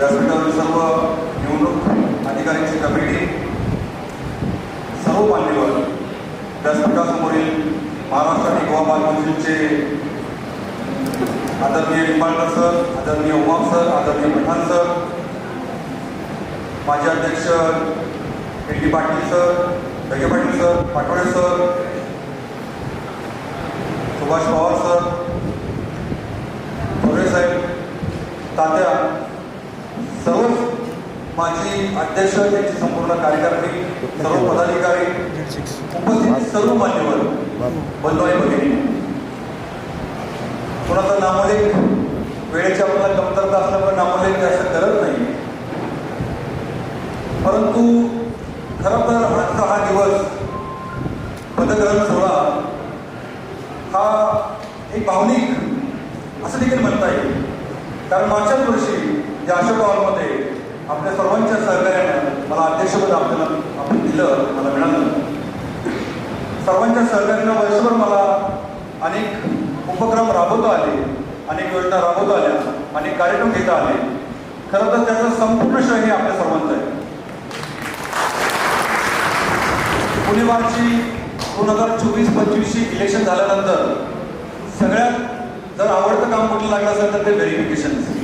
व्यासपीठावर सर्व निवडणूक अधिकाऱ्यांची कमिटी सर्व मान्यवर व्यासपीठासमोरील महाराष्ट्र आणि गोवा बाल कौन्सिलचे आदरणीय निंबाळकर सर आदरणीय उमाप सर आदरणीय पठाण सर माजी अध्यक्ष N D Patil sir Dage Patil sir Patole sir Subhash Pawar sir Thore साहेब तात्या सर्व माजी अध्यक्ष त्यांची संपूर्ण कार्यकारिणी सर्व पदाधिकारी उपस्थित सर्व मान्यवर बंधू आणि भगिनी. कोणाचा नामोलेख वेळेची आपल्याला कमतरता असल्यामुळे नामोलेख असं करत नाही. परंतु खरं तर आजचा हा दिवस पदग्रहण सोहळा हा एक भावनिक असं देखील म्हणता येईल कारण मागच्याच वर्षी या अशोक हॉलमध्ये आपल्या सर्वांच्या सहकार्यानं मला अध्यक्षपद आपल्याला आपण दिलं मला मिळालं सर्वांच्या सहकार्यानं वर्षभर मला अनेक उपक्रम राबवता आले. अनेक योजना राबवता आल्या. अनेक कार्यक्रम घेता आले. खरं तर त्याचं संपूर्ण श्रेय हे आपल्या सर्वांचं आहे. पुणे मार्चची दोन हजार चोवीस पंचवीसची इलेक्शन झाल्यानंतर सगळ्यात जर आवडतं काम कुठलं लागलं असेल तर ते व्हेरिफिकेशन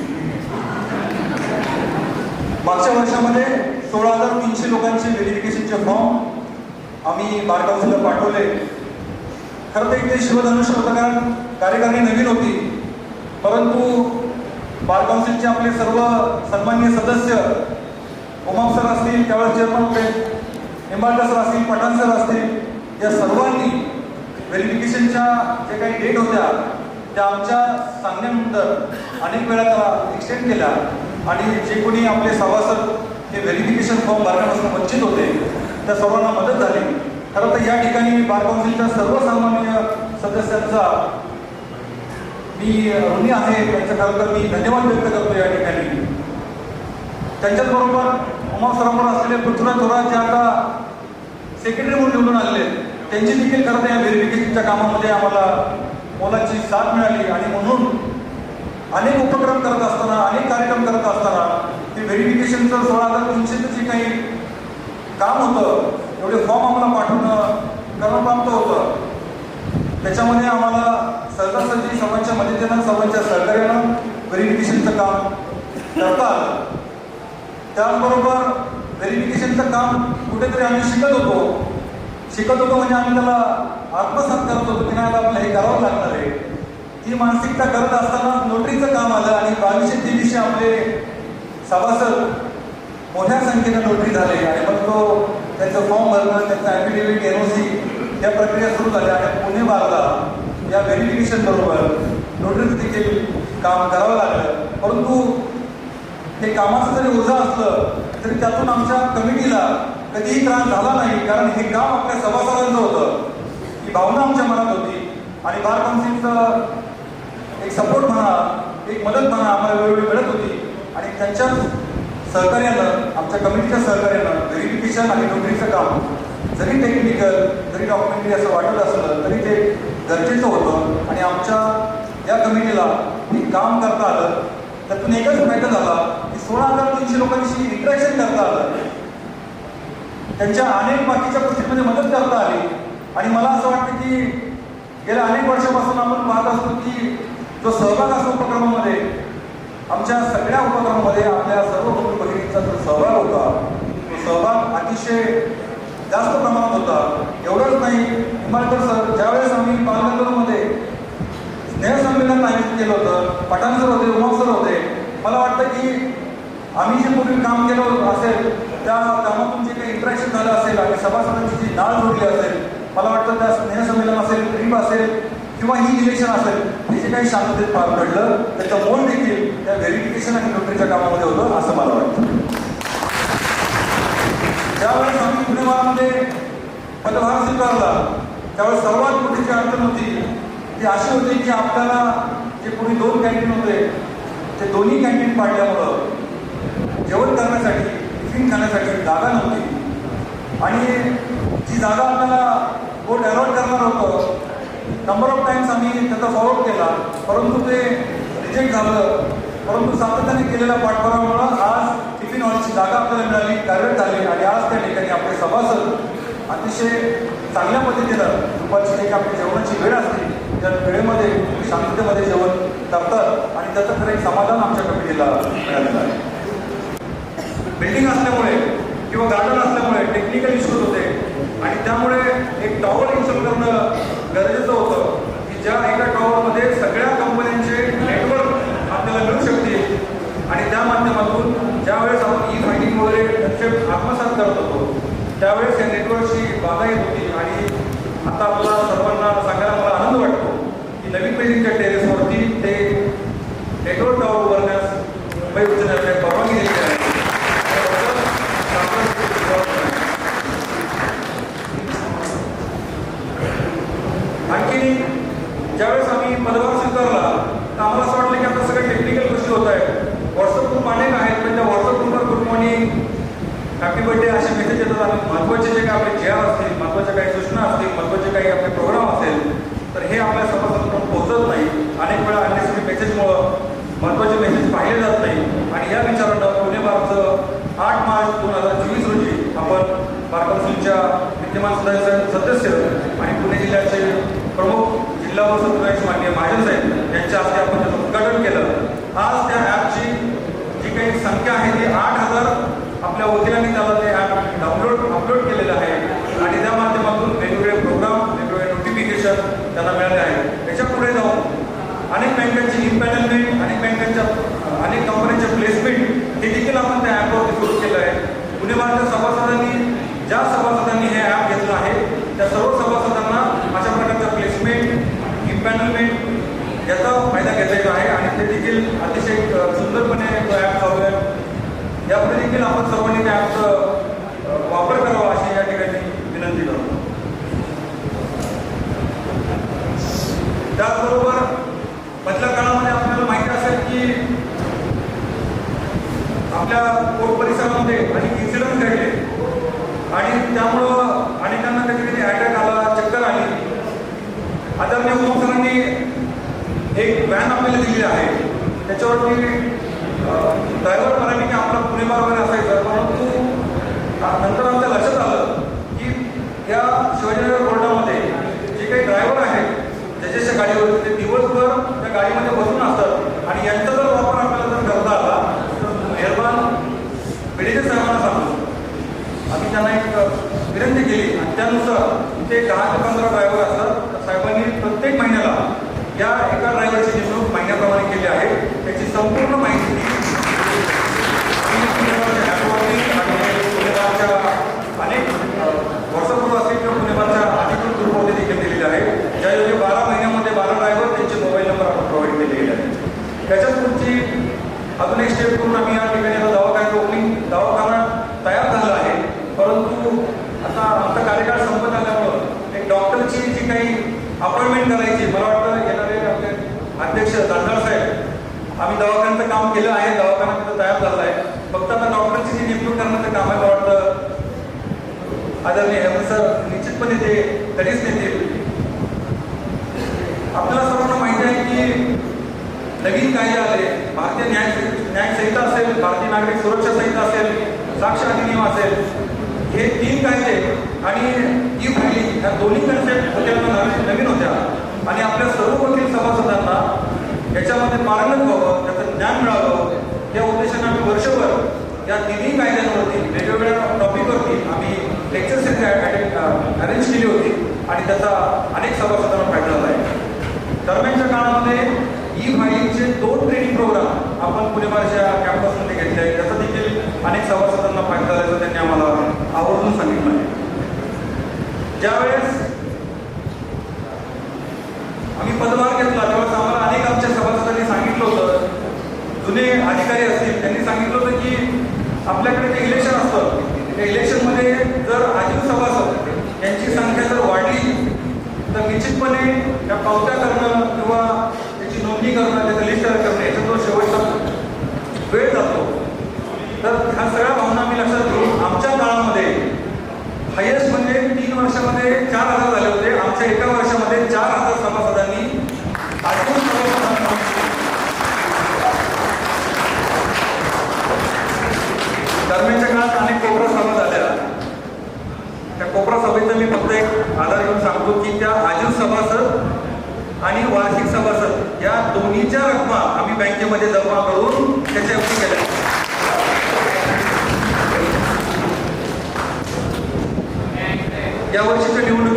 मागच्या वर्षामध्ये सोळा हजार तीनशे लोकांचे व्हेरिफिकेशनचे फॉर्म आम्ही बार काउन्सिलला पाठवले. खरं तर इथे शिवधनुष्य होतं कारण कार्यकारिणी नवीन होती. परंतु बार काउन्सिलचे आपले सर्व सन्मान्य सदस्य उमाप सर असतील त्यावेळेस चेअरमन होते निंबाळकर सर असतील पठाण सर असतील या सर्वांनी व्हेरिफिकेशनच्या जे काही डेट होत्या त्या आमच्या सांगण्यानंतर अनेक वेळा त्याला एक्सटेंड केल्या. आणि जे कोणी आपले सभासद हे व्हेरिफिकेशन फॉर्म भरण्यापासून वंचित होते त्या सर्वांना मदत झाली. खरं तर या ठिकाणी मी बार काउन्सिलच्या सर्वसामान्य सदस्यांचा मी ऋणी आहे त्यांचं खरं तर मी धन्यवाद व्यक्त करतो या ठिकाणी. त्यांच्याचबरोबर उमा सरोवर असलेले पृथ्वीराज थोरात जे आता सेक्रेटरी म्हणून निवडून आलेले त्यांची देखील खरं तर या व्हेरिफिकेशनच्या कामामध्ये आम्हाला मोलाची साथ मिळाली आणि म्हणून अनेक उपक्रम करत असताना अनेक कार्यक्रम करत असताना ते व्हेरिफिकेशनचं सोळा हजार तीनशेचं जे काही काम होतं एवढे फॉर्म आम्हाला पाठवणं करणं प्राप्त होतं. त्याच्यामध्ये आम्हाला सहजासहजी सर्वांच्या मदतीनं सर्वांच्या सहकार्यानं व्हेरिफिकेशनचं काम करता आलं त्याचबरोबर व्हेरिफिकेशनचं काम कुठेतरी आम्ही शिकत होतो. शिकत होतो म्हणजे आम्ही त्याला आत्मसात करत होतो. की नाही आपल्याला हे करावं लागणार आहे. ती मानसिकता करत असताना नोटरीचं काम आलं आणि बावीसशे तेवीसशे आपले सभासद मोठ्या संख्येनं नोटरी झाले आणि मग तो त्याचं फॉर्म भरणं त्याचं ॲफिडेव्हिट एन ओ सी या प्रक्रिया सुरू झाल्या आणि पुणे बारला या व्हेरिफिकेशन बरोबर नोटरीचं देखील काम करावं लागलं. परंतु हे कामाचं जरी ओझं असलं तरी त्यातून आमच्या कमिटीला कधीही त्रास झाला नाही. कारण हे काम आपल्या सभासदांचं होतं. ही भावना आमच्या मनात होती. आणि बार काउन्सिलचं एक सपोर्ट म्हणा एक मदत म्हणा आम्हाला वेळोवेळी मिळत होती. आणि त्यांच्या सहकार्यानं आमच्या कमिटीच्या सहकार्यानं व्हेरिफिकेशन आणि नोकरीचं काम जरी टेक्निकल जरी डॉक्युमेंटरी असं वाटत असलं तरी ते गरजेचं होतं. आणि आमच्या या कमिटीला हे काम करता आलं त्यातून एकच फायदा झाला की सोळा हजार तीनशे लोकांशी इंटरॅक्शन करता आलं. त्यांच्या अनेक बाकीच्या गोष्टींमध्ये मदत करता आली. आणि मला असं वाटतं की गेल्या अनेक वर्षापासून आपण पाहत असतो की जो सहभाग असतो उपक्रमामध्ये आमच्या सगळ्या उपक्रमामध्ये आपल्या सर्व बंधू भगिनींचा जो सहभाग होता तो सहभाग अतिशय जास्त प्रमाणात होता. एवढंच नाही हिमालकर सर ज्यावेळेस आम्ही बालगंधर्वमध्ये स्नेहसंमेलन आयोजित केलं होतं पठाण सर होते उमा सर होते मला वाटतं की आम्ही जे पूर्वी काम केलं असेल त्या कामातून जे काही इंटरॅक्शन झालं असेल आणि सभासदांची जी नाळ जोडली असेल मला वाटतं त्या स्नेहसंमेलन असेल ट्रीप असेल किंवा ही इलेक्शन असेल हे जे काही शांततेत पार पडलं त्याचं मोल देखील त्या व्हेरिफिकेशन आणि नोटरीच्या कामामध्ये होतं असं मला वाटतं. ज्यावेळेस आम्ही पुणे भागामध्ये पदभार स्वीकारला त्यावेळेस सर्वात मोठी जी अडचण होती ती अशी होती की आपल्याला जे कोणी दोन कॅन्टीन होते ते दोन्ही कॅन्टीन पाडल्यामुळं जेवण करण्यासाठी टिफिन खाण्यासाठी जागा नव्हती. आणि जी जागा आपल्याला कोर्ट अलॉट करणार होतं नंबर ऑफ टाइम्स आम्ही त्याचा फॉलोअप केला. परंतु ते रिजेक्ट झालं. परंतु सातत्याने केलेल्या पाठपुराव्यामुळं आज टिफिन हॉलची जागा आपल्याला मिळाली कार्यरत झाली आणि आज त्या ठिकाणी आपले सभासद अतिशय चांगल्या पद्धतीनं दुपारची एक आपली जेवणाची वेळ असते. त्या वेळेमध्ये शांततेमध्ये जेवण करतात आणि त्याचं खरं एक समाधान आमच्या कमिटीला मिळालेलं आहे. बिल्डिंग असल्यामुळे किंवा गार्डन असल्यामुळे टेक्निकल इश्यूज होते आणि त्यामुळे एक टॉवर इन्स्टॉल करणं गरजेचं होतं की ज्या एका टॉवरमध्ये सगळ्या कंपन्यांचे नेटवर्क आपल्याला मिळू शकतील आणि त्या माध्यमातून ज्यावेळेस आपण ई फायटिंग विषय आत्मसात करत होतो त्यावेळेस या नेटवर्कची बाधा येत होती आणि आता आपल्याला सर्वांना सांगायला मला आनंद वाटतो की नवीन बिल्डिंगच्या टेरेसवरती ते नेटवर्क टॉवर उभारण्यास मुंबई उच्च न्यायालयाने परवानगी दिली आहे आणखी ज्यावेळेस आम्ही पदभार स्वीकारला तर आम्हाला असं वाटलं की आता सगळ्या टेक्निकल गोष्टी होत आहेत व्हॉट्सअप ग्रुप अनेक आहेत पण त्या व्हॉट्सअप ग्रुपवर गुड मॉर्निंग काकी बर्थडे असे मेसेज येतात. आणि महत्त्वाचे जे काही आपले चेअर असतील महत्त्वाच्या काही सूचना असतील महत्त्वाचे काही आपले प्रोग्राम असेल तर हे आपल्या सभासदांपर्यंत पोहोचत नाही. अनेक वेळा अनेक मेसेजमुळं महत्त्वाचे मेसेज पाहिले जात नाही. आणि या विचारानं पुणे बारचं आठ मार्च दोन हजार चोवीस रोजी आपण बार काउन्सिलच्या विद्यमान सदस्य सदस्य आणि पुणे जिल्ह्याचे प्रमुख जिल्हा व सत्तावीस मान्य महाजन साहेब यांच्या हस्ते आपण त्याचं उद्घाटन केलं. आज त्या ॲपची जी काही संख्या आहे ती आठ हजार आपल्या वकिलांनी त्याला ते ॲप डाउनलोड अपलोड केलेलं आहे आणि त्या माध्यमातून वेगवेगळे प्रोग्राम वेगवेगळे नोटिफिकेशन त्यांना मिळाले आहे त्याच्या पुढे जाऊन अनेक बँकांची इम्पॅनलमेंट अनेक बँकांच्या अनेक कंपन्यांच्या प्लेसमेंट हे देखील आपण त्या ॲपवरती सुरू केलं आहे पुणे भारतीय सभासदांनी ज्या सभासदांनी हे ॲप घेतलं आहे त्या सर्व सभासदांना अशा प्रकारच्या प्लेसमेंट इम्पॅनलमेंट याचा फायदा घेता येतो आहे आणि ते देखील अतिशय अ, सुंदरपणे तो ॲप चालू आहे यापुढे देखील आपण सर्वांनी त्या ॲपचा वापर करावा अशी या ठिकाणी विनंती करतो त्याचबरोबर मधल्या काळामध्ये आपल्याला माहिती असेल की आपल्या कोर्ट परिसरामध्ये अनेक इन्सिडंट घडले आणि त्यामुळं अनेकांना कधी कधी अटॅक आला चक्कर आली आदरणीय उद्धव सरांनी एक व्हॅन आपल्याला दिलेली आहे त्याच्यावरती ड्रायव्हर म्हणाले की आपला पुणे बरोबर असायचं. परंतु नंतर आमच्या लक्षात आलं की या शिवाजीनगर कोर्टामध्ये जे काही ड्रायव्हर आहेत ज्याच्या गाडीवर ते दिवसभर त्या गाडीमध्ये बसून असतात. आणि यांचा जर वापर आपल्याला जर करता आला तर मेहरबान पेढीचे साहेबांना सांगतो. आम्ही त्यांना एक विनंती केली. आणि त्यानुसार ते दहा ते पंधरा ड्रायव्हर असतात. तर साहेबांनी प्रत्येक महिन्याला या एका ड्रायव्हरची नेमणूक महिन्याप्रमाणे केली आहे त्याची संपूर्ण माहिती आम्ही आणि अनेक व्हॉट्सअपवर असतील किंवा पुणेबारच्या अधिकृत ग्रुपवरती देखील दिलेली आहे. ज्यायोगे बारा महिन्यामध्ये बारा ड्रायव्हर त्यांचे मोबाईल नंबर आपण प्रोव्हाइड केले गेले आहेत. त्याच्याच पुढची अजून एक स्टेप करून आम्ही या ठिकाणी आता दवाखान्यात ओपनिंग दवाखाना तयार झाला आहे. परंतु आता आमचा कार्यकाळ संपत आल्यामुळं एक डॉक्टरची जी काही अपॉइंटमेंट करायची मला वाटतं अध्यक्ष दांडाळ साहेब आम्ही दवाखान्याचं काम केलं आहे दवाखाना तिथं तयार झाला आहे. फक्त आता डॉक्टरची जी नेमणूक करण्याचं काम आहे मला वाटतं आदरणीय हेमंत सर निश्चितपणे ते तरीच नेतील आपल्याला सर्वांना माहिती आहे की नवीन कायदे आले भारतीय न्याय न्याय संहिता असेल भारतीय नागरिक सुरक्षा संहिता असेल साक्ष अधिनियम असेल हे तीन कायदे आणि ई फायलिंग ह्या दोन्ही कन्सेप्ट होत्या नवीन होत्या. आणि आपल्या सर्व वकील सभासदांना याच्यामध्ये पारंगत व्हावं त्याचं ज्ञान मिळावं. या उद्देशाने आम्ही वर्षभर या तिन्ही कायद्यांवरती वेगवेगळ्या टॉपिकवरती आम्ही लेक्चर सिरीज अरेंज केली होती आणि त्याचा अनेक सभासदांना फायदा झाला आहे. दरम्यानच्या काळामध्ये ई फाईलचे दोन ट्रेनिंग प्रोग्राम आपण पुणे बारच्या कॅम्पसमध्ये घेतले आहेत. त्याचा देखील अनेक सभासदांना फायदा झाल्याचं त्यांनी आम्हाला आवर्जून सांगितलं आहे. ज्यावेळेस आम्ही पदभार घेतला तेव्हा वर्षामध्ये चार हजार झाले होते. आमच्या एका वर्षामध्ये चार हजार सभासदांनी आठवण दरम्यानच्या काळात अनेक कोपरा सभा झाल्या. त्या कोपरा सभेचा मी फक्त एक आधार घेऊन सांगतो की त्या आजीव सभासद आणि वार्षिक सभासद या दोन्हीच्या रकमा आम्ही बँकेमध्ये जमा करून त्याच्या केल्या.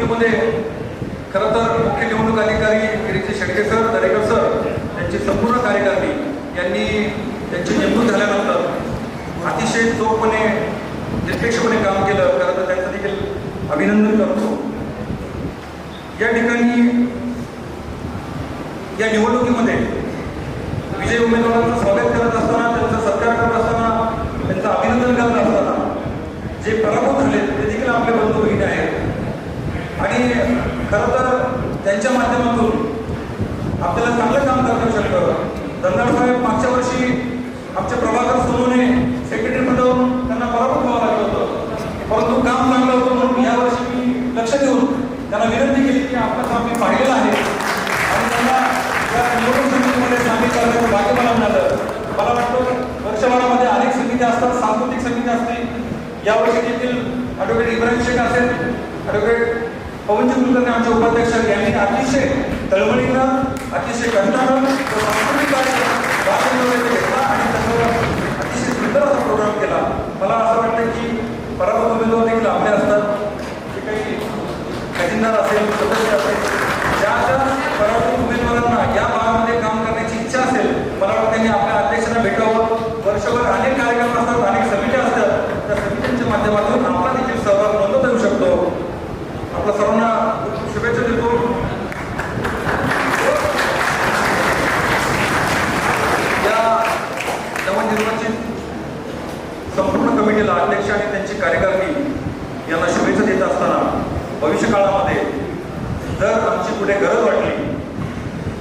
निवडणुकीमध्ये खरं तर मुख्य निवडणूक अधिकारी गिरीचे शेडके सर दरेकर सर यांची संपूर्ण कार्यकारिणी यांनी त्यांची नेमणूक झाल्यानंतर अतिशय चोखपणे निरपेक्षपणे काम केलं. खरं तर त्यांचं देखील अभिनंदन करतो. या ठिकाणी या निवडणुकीमध्ये विजय उमेदवारांचं स्वागत करत असताना त्यांचा सत्कार करत असताना त्यांचं अभिनंदन करत असताना जे पराभूत झाले ते देखील आपले बंधू आणि खरं तर त्यांच्या माध्यमातून आपल्याला चांगलं काम करता शकतं. दंडाळ साहेब मागच्या वर्षी आमचे प्रभाकर सोनवणे सेक्रेटरी पदावरून त्यांना पराभूत व्हावं लागलं होतं. परंतु काम चांगलं होतं म्हणून यावर्षी मी लक्ष देऊन त्यांना विनंती केली की आपलं काम मी पाहिलेलं आहे. आणि त्यांना या निवडणूक समितीमध्ये सामील करण्याचं भाग्य मला मिळालं. मला वाटतं वर्षभरामध्ये अनेक समित्या असतात सांस्कृतिक समिती असतील. यावर्षी देखील ॲडव्होकेट इब्राहिम शेख असेल ॲडव्होकेट पवनजी कुलकर्णी आमचे उपाध्यक्ष यांनी अतिशय तळमळीनं अतिशय कंटाळून तो सांस्कृतिक कार्यक्रम घेतला आणि त्याचा अतिशय सुंदर असा प्रोग्राम केला. मला असं वाटतं की परत उमेदवार देखील आपले असतात. जे काही खजिनदार असेल सदस्य असेल ज्या ज्या पराभूत उमेदवारांना या भागामध्ये काम करण्याची इच्छा असेल मला वाटतं त्यांनी आपल्या अध्यक्षांना भेटावं. वर्षभर अनेक कार्यक्रम असतात अनेक समित्या असतात. त्या समित्यांच्या माध्यमातून आपला देखील सहभाग नोंदवता येऊ शकतो आपल्या सर्वांना शुभेच्छा देतो या नवनिर्वाचित संपूर्ण कमिटीला अध्यक्ष आणि त्यांची कार्यकारिणी यांना शुभेच्छा देत असताना भविष्य काळामध्ये जर आमची कुठे गरज वाटली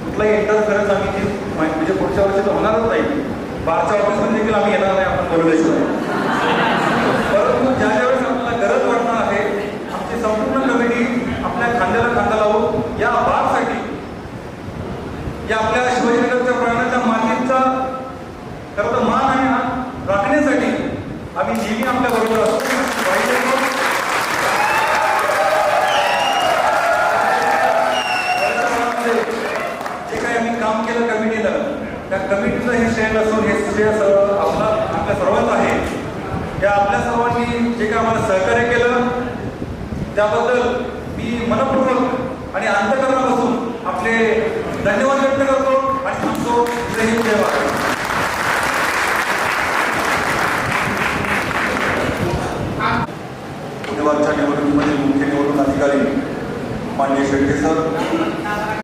कुठलाही इंटरफरन्स आम्ही ती मा- म्हणजे पुढच्या वर्षी तर होणारच नाही बारच्या ऑफिसमध्ये देखील आम्ही येणार नाही आपण बोलवल्याशिवाय परंतु ज्या ज्यावेळेस आपल्याला गरज वाटणार आहे आमची संपूर्ण कमिटी आपल्या खांद्याला खांदा लावून या बारसाठी या आपल्या शिवाजीनगरच्या प्राण्याच्या मातीचा खरं तर मान आणि हा राखण्यासाठी आम्ही नेहमी आपल्या बरोबर असतो पाहिजे तो वर्षभरामध्ये जे काही आम्ही काम केलं कमिटीनं त्या कमिटीचं हे श्रेय नसून हे श्रेय सर्व आपला आपल्या सर्वांचं आहे. या आपल्या सर्वांनी जे काय आम्हाला सहकार्य केलं त्याबद्दल मी मनपूर्वक आणि अंतकरणापासून आपले धन्यवाद व्यक्त करतो आणि सांगतो जय देवा जय निवडणुकीमध्ये मुख्य निवडणूक अधिकारी मान्य शेट्टी सर.